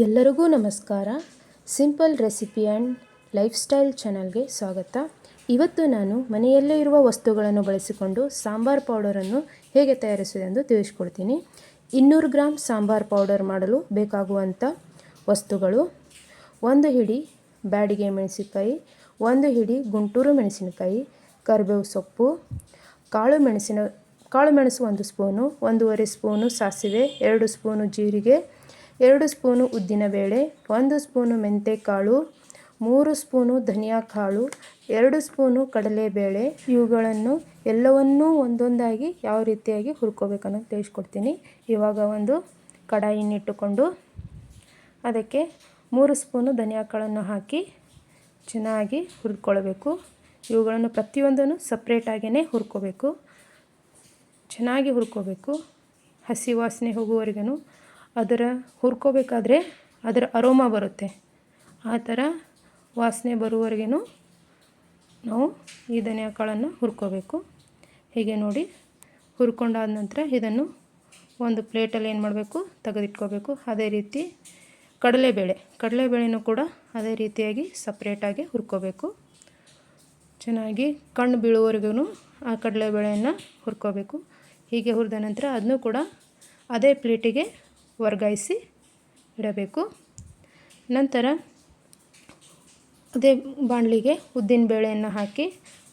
ಎಲ್ಲರಿಗೂ ನಮಸ್ಕಾರ. Simple recipe and lifestyle ಚಾನಲ್ಗೆ ಸ್ವಾಗತ. ಇವತ್ತು ನಾನು ಮನೆಯಲ್ಲೇ ಇರುವ ವಸ್ತುಗಳನ್ನು ಬಳಸಿಕೊಂಡು ಸಾಂಬಾರ್ ಪೌಡರನ್ನು ಹೇಗೆ ತಯಾರಿಸುವುದೆಂದು ತಿಳಿಸ್ಕೊಡ್ತೀನಿ. ಇನ್ನೂರು ಗ್ರಾಮ್ ಸಾಂಬಾರ್ ಪೌಡರ್ ಮಾಡಲು ಬೇಕಾಗುವಂಥ ವಸ್ತುಗಳು, ಒಂದು ಹಿಡಿ ಬ್ಯಾಡಿಗೆ ಮೆಣಸಿನಕಾಯಿ, ಒಂದು ಹಿಡಿ ಗುಂಟೂರು ಮೆಣಸಿನಕಾಯಿ, ಕರಿಬೇವು ಸೊಪ್ಪು, ಕಾಳು ಮೆಣಸಿನ, ಕಾಳು ಮೆಣಸು ಒಂದು ಸ್ಪೂನು, ಒಂದೂವರೆ ಸ್ಪೂನು ಸಾಸಿವೆ, ಎರಡು ಸ್ಪೂನು ಜೀರಿಗೆ ಎರಡು ಸ್ಪೂನು ಉದ್ದಿನಬೇಳೆ ಒಂದು ಸ್ಪೂನು ಮೆಂತೆಕಾಳು, ಮೂರು ಸ್ಪೂನು ಧನಿಯಾ ಕಾಳು ಎರಡು ಸ್ಪೂನು ಕಡಲೆಬೇಳೆ. ಇವುಗಳನ್ನು ಎಲ್ಲವನ್ನೂ ಒಂದೊಂದಾಗಿ ಯಾವ ರೀತಿಯಾಗಿ ಹುರ್ಕೋಬೇಕನ್ನೋದು ತಿಳಿಸ್ಕೊಡ್ತೀನಿ. ಇವಾಗ ಒಂದು ಕಡಾಯಿನಿಟ್ಟುಕೊಂಡು ಅದಕ್ಕೆ ಮೂರು ಸ್ಪೂನು ಧನಿಯಾ ಕಾಳನ್ನು ಹಾಕಿ ಚೆನ್ನಾಗಿ ಹುರ್ಕೊಳ್ಬೇಕು. ಇವುಗಳನ್ನು ಪ್ರತಿಯೊಂದನ್ನು ಸಪ್ರೇಟಾಗಿಯೇ ಹುರ್ಕೋಬೇಕು. ಚೆನ್ನಾಗಿ ಹುರ್ಕೋಬೇಕು. ಹಸಿ ವಾಸನೆ ಹೋಗುವವರೆಗೂ ಅದರ ಹುರ್ಕೋಬೇಕಾದ್ರೆ ಅದರ ಅರೋಮ ಬರುತ್ತೆ. ಆ ಥರ ವಾಸನೆ ಬರುವವರೆಗೂ ನಾವು ಈ ಧನಿಯಾ ಕಾಳನ್ನು ಹುರ್ಕೋಬೇಕು. ಹೀಗೆ ನೋಡಿ ಹುರ್ಕೊಂಡಾದ ನಂತರ ಇದನ್ನು ಒಂದು ಪ್ಲೇಟಲ್ಲಿ ಏನು ಮಾಡಬೇಕು? ತೆಗೆದಿಟ್ಕೋಬೇಕು. ಅದೇ ರೀತಿ ಕಡಲೆಬೇಳೆ. ಕಡಲೆಬೇಳೆನೂ ಕೂಡ ಅದೇ ರೀತಿಯಾಗಿ ಸಪ್ರೇಟಾಗಿ ಹುರ್ಕೋಬೇಕು. ಚೆನ್ನಾಗಿ ಕಣ್ಣು ಬೀಳುವವರೆಗೂ ಆ ಕಡಲೆಬೇಳೆಯನ್ನು ಹುರ್ಕೋಬೇಕು. ಹೀಗೆ ಹುರಿದ ನಂತರ ಅದನ್ನು ಕೂಡ ಅದೇ ಪ್ಲೇಟಿಗೆ ವರ್ಗಾಯಿಸಿ ಇಡಬೇಕು. ನಂತರ ಅದೇ ಬಾಣಲಿಗೆ ಉದ್ದಿನ ಬೇಳೆಯನ್ನು ಹಾಕಿ,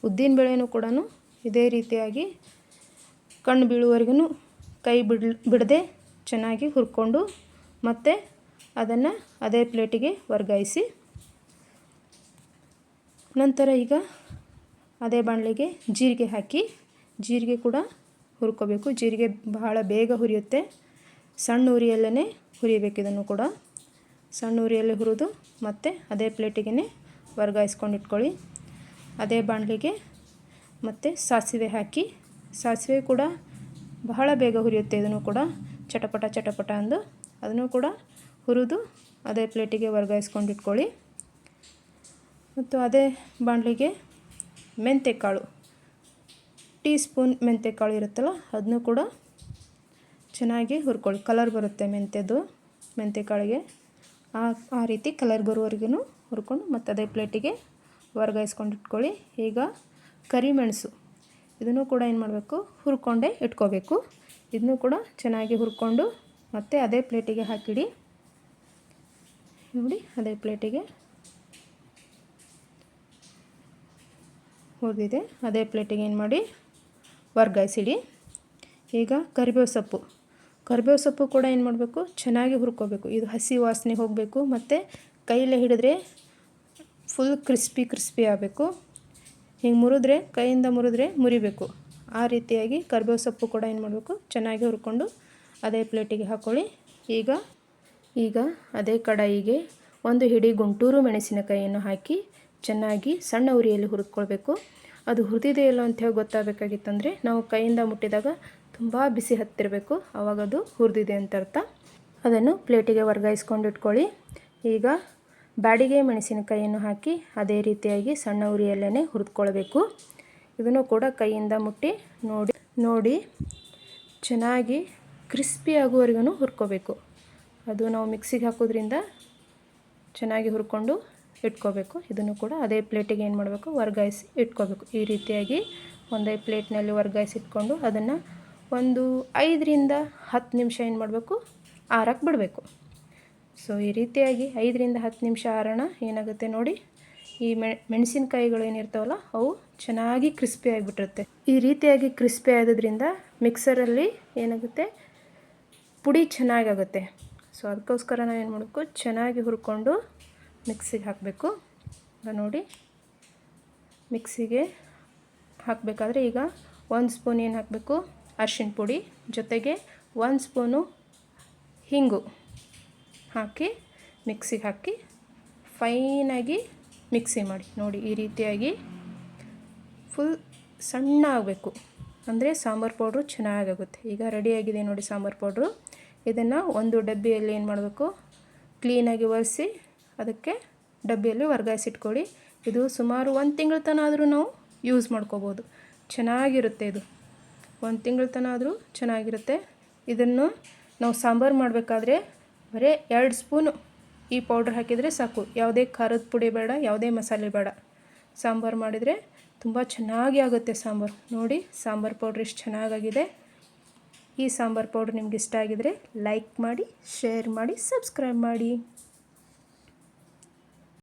ಉದ್ದಿನ ಬೇಳೆಯೂ ಕೂಡ ಇದೇ ರೀತಿಯಾಗಿ ಕಣ್ಣು ಬೀಳುವವರೆಗೂ ಕೈ ಬಿಡ್, ಬಿಡದೆ ಚೆನ್ನಾಗಿ ಹುರ್ಕೊಂಡು ಮತ್ತು ಅದನ್ನು ಅದೇ ಪ್ಲೇಟಿಗೆ ವರ್ಗಾಯಿಸಿ. ನಂತರ ಈಗ ಅದೇ ಬಾಣಲಿಗೆ ಜೀರಿಗೆ ಹಾಕಿ, ಜೀರಿಗೆ ಕೂಡ ಹುರ್ಕೋಬೇಕು. ಜೀರಿಗೆ ಬಹಳ ಬೇಗ ಹುರಿಯುತ್ತೆ. ಸಣ್ಣ ಉರಿಯಲ್ಲೇ ಹುರಿಯಬೇಕು ಇದನ್ನು ಕೂಡ. ಸಣ್ಣ ಉರಿಯಲ್ಲಿ ಹುರಿದು ಮತ್ತೆ ಅದೇ ಪ್ಲೇಟಿಗೆ ವರ್ಗಾಯಿಸ್ಕೊಂಡು ಇಟ್ಕೊಳ್ಳಿ. ಅದೇ ಬಾಣಲಿಗೆ ಮತ್ತು ಸಾಸಿವೆ ಹಾಕಿ, ಸಾಸಿವೆ ಕೂಡ ಬಹಳ ಬೇಗ ಹುರಿಯುತ್ತೆ ಇದನ್ನು ಕೂಡ. ಚಟಪಟ ಚಟಪಟ ಅಂದು ಅದನ್ನು ಕೂಡ ಹುರಿದು ಅದೇ ಪ್ಲೇಟಿಗೆ ವರ್ಗಾಯಿಸ್ಕೊಂಡು ಇಟ್ಕೊಳ್ಳಿ. ಮತ್ತು ಅದೇ ಬಾಣಲಿಗೆ ಮೆಂತೆಕಾಳು ಟೀ ಸ್ಪೂನ್ ಮೆಂತೆಕಾಳು ಇರುತ್ತಲ್ಲ, ಅದನ್ನು ಕೂಡ ಚೆನ್ನಾಗಿ ಹುರ್ಕೊಳ್ಳಿ. ಕಲರ್ ಬರುತ್ತೆ ಮೆಂತ್ಯದ್ದು ಮೆಂತೆಕಾಳಿಗೆ ಆ ಆ ರೀತಿ ಕಲರ್ ಬರುವವರೆಗೂ ಹುರ್ಕೊಂಡು ಮತ್ತು ಅದೇ ಪ್ಲೇಟಿಗೆ ವರ್ಗಾಯಿಸ್ಕೊಂಡು ಇಟ್ಕೊಳ್ಳಿ. ಈಗ ಕರಿಮೆಣಸು ಇದನ್ನು ಕೂಡ ಏನು ಮಾಡಬೇಕು? ಹುರ್ಕೊಂಡೇ ಇಟ್ಕೋಬೇಕು. ಇದನ್ನು ಕೂಡ ಚೆನ್ನಾಗಿ ಹುರ್ಕೊಂಡು ಮತ್ತೆ ಅದೇ ಪ್ಲೇಟಿಗೆ ಹಾಕಿಡಿ. ನೋಡಿ, ಅದೇ ಪ್ಲೇಟಿಗೆ ಹುರಿದಿದೆ. ಅದೇ ಪ್ಲೇಟಿಗೆ ಏನು ಮಾಡಿ? ವರ್ಗಾಯಿಸಿಡಿ. ಈಗ ಕರಿಬೇವು ಸೊಪ್ಪು. ಕರಿಬೇವು ಸೊಪ್ಪು ಕೂಡ ಏನು ಮಾಡಬೇಕು? ಚೆನ್ನಾಗಿ ಹುರ್ಕೋಬೇಕು. ಇದು ಹಸಿ ವಾಸನೆ ಹೋಗಬೇಕು ಮತ್ತು ಕೈಯಲ್ಲೇ ಹಿಡಿದ್ರೆ ಫುಲ್ ಕ್ರಿಸ್ಪಿ ಕ್ರಿಸ್ಪಿ ಆಗಬೇಕು. ಹಿಂಗೆ ಮುರಿದ್ರೆ, ಕೈಯಿಂದ ಮುರಿದ್ರೆ ಮುರಿಬೇಕು. ಆ ರೀತಿಯಾಗಿ ಕರ್ಬೇವು ಸೊಪ್ಪು ಕೂಡ ಏನು ಮಾಡಬೇಕು? ಚೆನ್ನಾಗಿ ಹುರ್ಕೊಂಡು ಅದೇ ಪ್ಲೇಟಿಗೆ ಹಾಕ್ಕೊಳ್ಳಿ ಈಗ ಈಗ ಅದೇ ಕಡಾಯಿಗೆ ಒಂದು ಹಿಡಿ ಗುಂಟೂರು ಮೆಣಸಿನಕಾಯಿಯನ್ನು ಹಾಕಿ ಚೆನ್ನಾಗಿ ಸಣ್ಣ ಉರಿಯಲ್ಲಿ ಹುರಿದ್ಕೊಳ್ಬೇಕು ಅದು ಹುರಿದಿದೆಯಲ್ಲೋ ಅಂತ ಹೇಳಿ ಗೊತ್ತಾಗಬೇಕಾಗಿತ್ತಂದರೆ ನಾವು ಕೈಯಿಂದ ಮುಟ್ಟಿದಾಗ ತುಂಬ ಬಿಸಿ ಹತ್ತಿರಬೇಕು. ಅವಾಗ ಅದು ಹುರಿದಿದೆ ಅಂತ ಅರ್ಥ. ಅದನ್ನು ಪ್ಲೇಟಿಗೆ ವರ್ಗಾಯಿಸ್ಕೊಂಡು ಇಟ್ಕೊಳ್ಳಿ. ಈಗ ಬ್ಯಾಡಿಗೆ ಮೆಣಸಿನಕಾಯಿಯನ್ನು ಹಾಕಿ ಅದೇ ರೀತಿಯಾಗಿ ಸಣ್ಣ ಉರಿಯಲ್ಲೇ ಹುರಿದ್ಕೊಳ್ಬೇಕು. ಇದನ್ನು ಕೂಡ ಕೈಯಿಂದ ಮುಟ್ಟಿ ನೋಡಿ ನೋಡಿ ಚೆನ್ನಾಗಿ ಕ್ರಿಸ್ಪಿ ಆಗುವವರೆಗೂ ಹುರ್ಕೋಬೇಕು. ಅದು ನಾವು ಮಿಕ್ಸಿಗೆ ಹಾಕೋದ್ರಿಂದ ಚೆನ್ನಾಗಿ ಹುರ್ಕೊಂಡು ಇಟ್ಕೋಬೇಕು. ಇದನ್ನು ಕೂಡ ಅದೇ ಪ್ಲೇಟಿಗೆ ಏನು ಮಾಡಬೇಕು ವರ್ಗಾಯಿಸಿ ಇಟ್ಕೋಬೇಕು. ಈ ರೀತಿಯಾಗಿ ಒಂದೇ ಪ್ಲೇಟ್ನಲ್ಲಿ ವರ್ಗಾಯಿಸಿ ಇಟ್ಕೊಂಡು ಅದನ್ನು ಒಂದು ಐದರಿಂದ ಹತ್ತು ನಿಮಿಷ ಏನು ಮಾಡಬೇಕು? ಆರಕ್ಕೆ ಬಿಡಬೇಕು. ಸೊ ಈ ರೀತಿಯಾಗಿ ಐದರಿಂದ ಹತ್ತು ನಿಮಿಷ ಆರೋಣ ಏನಾಗುತ್ತೆ ನೋಡಿ? ಈ ಮೆಣಸಿನ್ಕಾಯಿಗಳು ಏನಿರ್ತಾವಲ್ಲ, ಅವು ಚೆನ್ನಾಗಿ ಕ್ರಿಸ್ಪಿ ಆಗಿಬಿಟ್ಟಿರುತ್ತೆ. ಈ ರೀತಿಯಾಗಿ ಕ್ರಿಸ್ಪಿ ಆಗೋದ್ರಿಂದ ಮಿಕ್ಸರಲ್ಲಿ ಏನಾಗುತ್ತೆ? ಪುಡಿ ಚೆನ್ನಾಗಾಗುತ್ತೆ. ಸೊ ಅದಕ್ಕೋಸ್ಕರ ನಾವು ಏನು ಮಾಡಬೇಕು? ಚೆನ್ನಾಗಿ ಹುರ್ಕೊಂಡು ಮಿಕ್ಸಿಗೆ ಹಾಕಬೇಕು. ನೋಡಿ ಮಿಕ್ಸಿಗೆ ಹಾಕಬೇಕಾದ್ರೆ ಈಗ ಒಂದು ಸ್ಪೂನ್ ಏನು ಹಾಕಬೇಕು? ಅರ್ಶಿಣ ಪುಡಿ ಜೊತೆಗೆ ಒಂದು ಸ್ಪೂನು ಹಿಂಗು ಹಾಕಿ ಮಿಕ್ಸಿಗೆ ಹಾಕಿ ಫೈನಾಗಿ ಮಿಕ್ಸಿ ಮಾಡಿ. ನೋಡಿ, ಈ ರೀತಿಯಾಗಿ ಫುಲ್ ಸಣ್ಣ ಆಗಬೇಕು. ಅಂದರೆ ಸಾಂಬಾರು ಪೌಡ್ರು ಚೆನ್ನಾಗಾಗುತ್ತೆ ಈಗ ರೆಡಿಯಾಗಿದೆ ನೋಡಿ ಸಾಂಬಾರು ಪೌಡ್ರು ಇದನ್ನು ಒಂದು ಡಬ್ಬಿಯಲ್ಲಿ ಏನು ಮಾಡಬೇಕು? ಕ್ಲೀನಾಗಿ ಒರೆಸಿ ಅದಕ್ಕೆ ಡಬ್ಬಿಯಲ್ಲಿ ವರ್ಗಾಯಿಸಿಟ್ಕೊಳ್ಳಿ ಇದು ಸುಮಾರು ಒಂದು ತಿಂಗಳ ತನಕ ಆದರೂ ನಾವು ಯೂಸ್ ಮಾಡ್ಕೋಬೋದು. ಚೆನ್ನಾಗಿರುತ್ತೆ ಇದು. ಒಂದು ತಿಂಗಳ ತನಕ ಆದರೂ ಚೆನ್ನಾಗಿರುತ್ತೆ. ಇದನ್ನು ನಾವು ಸಾಂಬಾರು ಮಾಡಬೇಕಾದ್ರೆ ಬರೀ ಎರಡು ಸ್ಪೂನು ಈ ಪೌಡ್ರ್ ಹಾಕಿದರೆ ಸಾಕು. ಯಾವುದೇ ಖಾರದ ಪುಡಿ ಬೇಡ, ಯಾವುದೇ ಮಸಾಲೆ ಬೇಡ. ಸಾಂಬಾರು ಮಾಡಿದರೆ ತುಂಬ ಚೆನ್ನಾಗಿ ಆಗುತ್ತೆ ಸಾಂಬಾರು. ನೋಡಿ, ಸಾಂಬಾರು ಪೌಡ್ರ್ ಎಷ್ಟು ಚೆನ್ನಾಗಾಗಿದೆ. ಈ ಸಾಂಬಾರು ಪೌಡ್ರ್ ನಿಮ್ಗೆ ಇಷ್ಟ ಆಗಿದರೆ ಲೈಕ್ ಮಾಡಿ, ಶೇರ್ ಮಾಡಿ, ಸಬ್ಸ್ಕ್ರೈಬ್ ಮಾಡಿ.